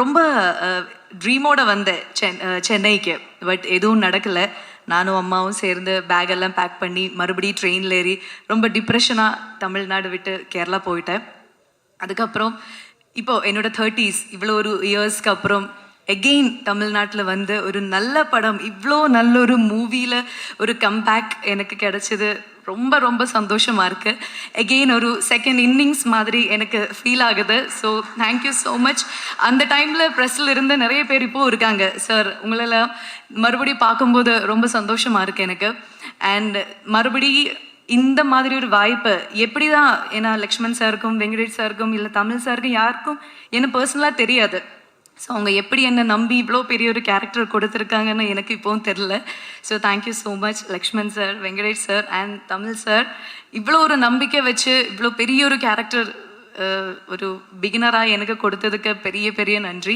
ரொம்ப ட்ரீமோட வந்தேன் சென் சென்னைக்கு. பட் எதுவும் நடக்கலை. நானும் அம்மாவும் சேர்ந்து பேக் எல்லாம் பேக் பண்ணி மறுபடியும் ட்ரெயினில் ஏறி ரொம்ப டிப்ரெஷனாக தமிழ்நாடு விட்டு கேரளா போயிட்டேன். அதுக்கப்புறம் இப்போ என்னோட தேர்ட்டிஸ் இவ்வளோ ஒரு இயர்ஸ்க்கு அப்புறம் எகெயின் தமிழ்நாட்டில் வந்து ஒரு நல்ல படம் இவ்வளோ நல்ல ஒரு மூவியில் ஒரு கம்பேக் எனக்கு கிடைச்சது. ரொம்ப ரொம்ப சந்தோஷமாக இருக்குது எகெயின் ஒரு செகண்ட் இன்னிங்ஸ் மாதிரி எனக்கு ஃபீல் ஆகுது. ஸோ தேங்க்யூ ஸோ மச் அந்த டைமில் ப்ரெஸ்ஸில் இருந்து நிறைய பேர் இப்போது இருக்காங்க. சார் உங்களெல்லாம் மறுபடியும் பார்க்கும்போது ரொம்ப சந்தோஷமாக இருக்குது எனக்கு. அண்ட் மறுபடி இந்த மாதிரி ஒரு வாய்ப்பு எப்படி தான் ஏன்னா லக்ஷ்மண் சாருக்கும் வெங்கடேஷ் சாருக்கும் இல்லை தமிழ் சாருக்கும் யாருக்கும் என்ன பர்சனலாக தெரியாது. ஸோ அவங்க எப்படி என்னை நம்பி இவ்வளோ பெரிய ஒரு கேரக்டர் கொடுத்துருக்காங்கன்னு எனக்கு இப்போவும் தெரில so thank you so much Lakshman sir Venkatesh sir and Tamil sir இவ்வளோ ஒரு நம்பிக்கை வச்சு இவ்வளோ பெரிய ஒரு கேரக்டர் ஒரு பிகினராக எனக்கு கொடுத்ததுக்கு பெரிய பெரிய நன்றி.